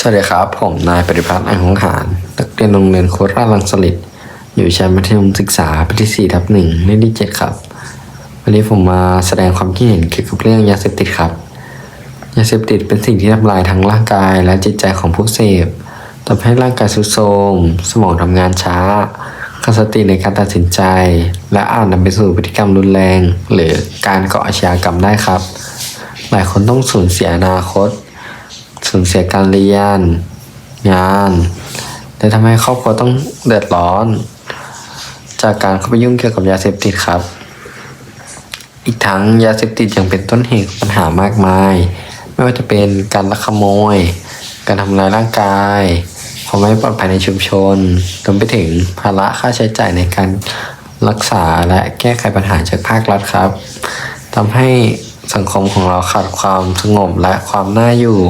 สวัสดีครับ ผมนายปฏิพัฒน์อังหงหารนักเรียนโรงเรียนโคราชลังสลิดอยู่ชั้นมัธยมศึกษาปีที่4ทับหนึ่งเลขที่7ครับ วันนี้ผมมาแสดงความคิดเห็นเกี่ยวกับเรื่องยาเสพติดครับ ยาเสพติดเป็นสิ่งที่ทำลายทั้งร่างกายและจิตใจของผู้เสพทำให้ร่างกายทรุดโทรมสมองทำงานช้าขาดสติในการตัดสินใจ และอาจนำไปสู่พฤติกรรมรุนแรง หรือการก่ออาชญากรรมได้ครับ หลายคนต้องสูญเสียอนาคต สูญเสียการเรียน งานและทำให้ครอบครัวต้องเดือดร้อน จากการเข้าไปยุ่งเกี่ยวกับยาเสพติดครับ อีกทั้งยาเสพติดยังเป็นต้นเหตุปัญหามากมาย ไม่ว่าจะเป็นการลักขโมย การทำลายร่างกายความไม่ปลอดภัยในชุมชนรวมไปถึงภาระค่าใช้จ่ายในการรักษาและแก้ไขปัญหาจากภาครัฐครับทำให้สังคมของเราขาดความสงบและความน่าอยู่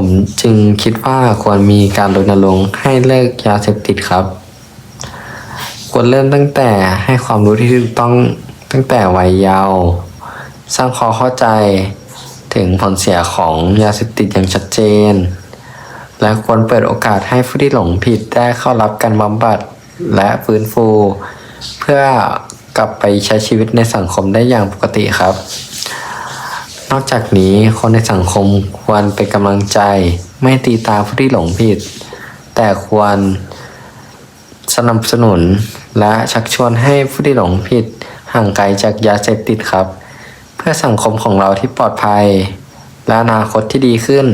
ผมจึงคิดว่าควรมีการรณรงค์ให้เลิกยาเสพติดครับ ควรเริ่มตั้งแต่ให้ความรู้ที่ถูกต้องตั้งแต่วัยเยาว์สร้างความเข้าใจถึงผลเสียของยาเสพติดอย่างชัดเจน และควรเปิดโอกาสให้ผู้ที่หลงผิดได้เข้ารับการบำบัดและฟื้นฟู เพื่อกลับไปใช้ชีวิตในสังคมได้อย่างปกติครับ นอกจากนี้คนในสังคมควรเป็นกำลังใจ ไม่ตีตาผู้ที่หลงผิด แต่ควรสนับสนุนและชักชวนให้ผู้ที่หลงผิดห่างไกลจากยาเสพติดครับ เพื่อสังคมของเราที่ปลอดภัย และอนาคตที่ดีขึ้น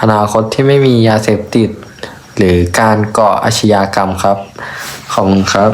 อนาคตที่ไม่มียาเสพติด หรือการก่ออาชญากรรมครับ ขอบคุณครับ